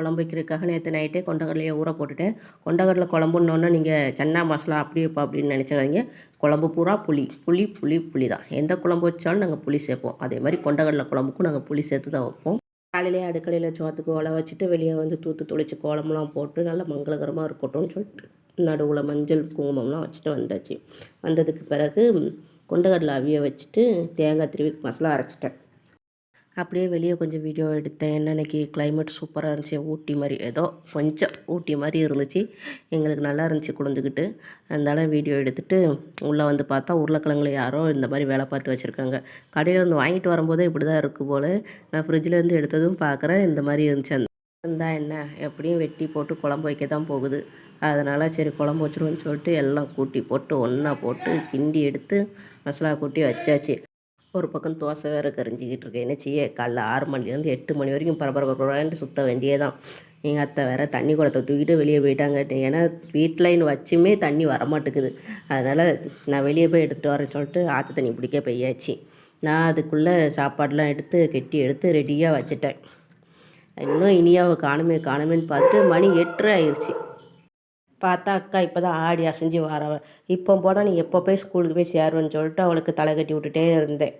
குழம்பு வைக்கிறதுக்காக நேற்று நைட்டே கொண்டக்கடலையை ஊற போட்டுட்டேன். கொண்டக்கடலை குழம்புன்னொன்னே நீங்கள் சன்னா மசாலா அப்படி இப்போ அப்படின்னு நினச்சிடாதீங்க. குழம்பு பூரா புளி புளி புளி புளி தான். எந்த குழம்பு வச்சாலும் நாங்கள் புளி சேர்ப்போம். அதே மாதிரி கொண்டக்கடலை குழம்புக்கும் நாங்கள் புளி சேர்த்து தான் வைப்போம். காலையிலே அடுக்கலையில் சோத்துக்கு ஒலை வச்சுட்டு வெளியே வந்து தூத்து துளிச்சு கோலம்லாம் போட்டு நல்லா மங்களகரமாக இருக்கட்டும்னு சொல்லிட்டு நடுவில் மஞ்சள் குங்குமம்லாம் வச்சுட்டு வந்தாச்சு. வந்ததுக்கு பிறகு கொண்டக்கடலை அவிய வச்சுட்டு தேங்காய் திருவி மசாலா அரைச்சிட்டேன். அப்படியே வெளியே கொஞ்சம் வீடியோ எடுத்தேன். என்ன இன்றைக்கி கிளைமேட் சூப்பராக இருந்துச்சு. ஊட்டி மாதிரி ஏதோ கொஞ்சம் ஊட்டி மாதிரி இருந்துச்சு. எங்களுக்கு நல்லா இருந்துச்சு குளிஞ்சுக்கிட்டு அதனால வீடியோ எடுத்துகிட்டு உள்ளே வந்து பார்த்தா உருளைக்கிழங்குல யாரோ இந்த மாதிரி வேலை பார்த்து வச்சுருக்காங்க. கடையில் வந்து வாங்கிட்டு வரும்போதே இப்படி தான் இருக்குது போல். நான் ஃப்ரிட்ஜிலேருந்து எடுத்ததும் பார்க்குறேன் இந்த மாதிரி இருந்துச்சு. அந்த இருந்தால் என்ன? எப்படியும் வெட்டி போட்டு குழம்பு வைக்க தான் போகுது. அதனால் சரி குழம்பு வச்சுருவோன்னு சொல்லிட்டு எல்லாம் கூட்டி போட்டு ஒன்றா போட்டு கிண்டி எடுத்து மசாலா கூட்டி வச்சாச்சு. ஒரு பக்கம் தோசை வேறு கரிஞ்சிக்கிட்டு இருக்கேன் என்ன செய்ய? காலைல ஆறு மணிலேருந்து எட்டு மணி வரைக்கும் பரபர பரபரன்ட்டு சுற்ற வேண்டியதான் எங்கள் அத்தை வேற தண்ணி குடத்தை தூக்கிட்டு வெளியே போயிட்டாங்க. ஏன்னா வீட்டில் வச்சுமே தண்ணி வரமாட்டேங்குது. அதனால் நான் வெளியே போய் எடுத்துகிட்டு வரேன்னு சொல்லிட்டு ஆற்று தண்ணி பிடிக்க போயாச்சு. நான் அதுக்குள்ளே சாப்பாடெலாம் எடுத்து கெட்டி எடுத்து ரெடியாக வச்சுட்டேன். இன்னும் இனியாவை காணுமே காணுமேன்னு பார்த்துட்டு மணி எட்டரை ஆயிடுச்சு பார்த்தா அக்கா இப்போ தான் ஆடி அசைஞ்சு வரவ. இப்போ போனால் நீ எப்போ போய் ஸ்கூலுக்கு போய் சேருவேன்னு சொல்லிட்டு அவளுக்கு தலை கட்டி விட்டுட்டே இருந்தேன்.